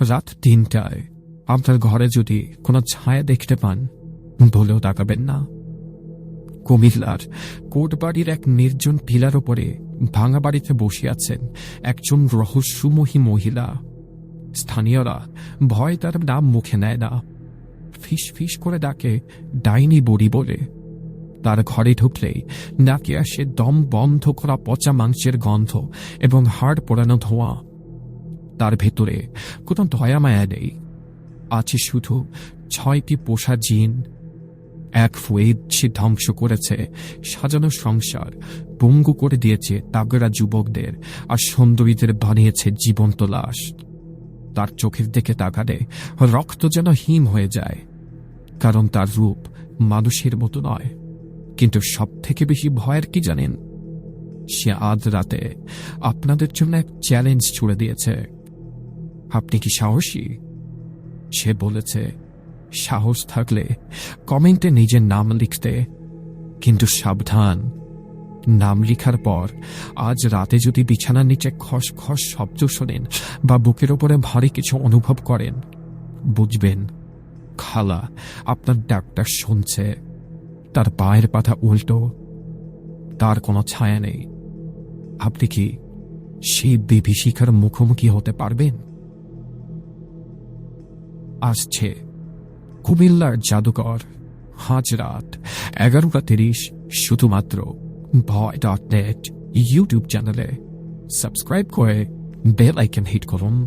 রাত তিনটায়। আপনার ঘরে যদি কোনো ছায়া দেখতে পান, বলেও তাকাবেন না। কুমিল্লার কোটবাড়ির এক নির্জন টিলার ওপরে ভাঙা বাড়িতে বসে আছেন একজন রহস্যময়ী মহিলা। স্থানীয়রা ভয় তার নাম মুখে নেয় না। ফিস ফিস করে ডাকে ডাইনি বড়ি বলে। তার ঘরে ঢুকলেই নাকি আসে দম বন্ধ করা পচা মাংসের গন্ধ এবং হাড় পোড়ানো ধোঁয়া। তার ভেতরে। কোনো দয়া মায়া নেই। আছে শুধু ছয়টি পোষা জিন। এক ফুয়েদ সে ধ্বংস করেছে, সাজানো সংসার পঙ্গু করে দিয়েছে তাগড়া যুবকদের আর সুন্দরীদের বানিয়েছে জীবন্ত লাশ। তার চোখের দিকে তাকালে রক্ত যেন হিম হয়ে যায়, কারণ তার রূপ মানুষের মতো নয়। কিন্তু সব থেকে বেশি ভয়ের কি জানেন? সে আজ রাতে আপনাদের জন্য এক চ্যালেঞ্জ ছুড়ে দিয়েছে। আপনি কি সাহসী? সে বলেছে, সাহস থাকলে কমেন্টে নিজের নাম লিখতে, কিন্তু সাবধান। নাম লিখার পর আজ রাতে যদি বিছানার নিচে খস খস শব্দ শোনেন বা বুকের ওপরে ভারী কিছু অনুভব করেন, বুঝবেন, খালা, আপনার ডাক্তার শুনছে। তার পায়ের পাতা উল্টো, তার কোনো ছায়া নেই। আপনি কি সেই বিভীষিকার মুখোমুখি হতে পারবেন? আসছে। কুমিল্লার জাদুকর আজ রাত এগারোটা তিরিশ শুধুমাত্র ভয় ডট নেট ইউটিউব চ্যানেলে। সাবস্ক্রাইব করে বেল আইকন হিট করুন।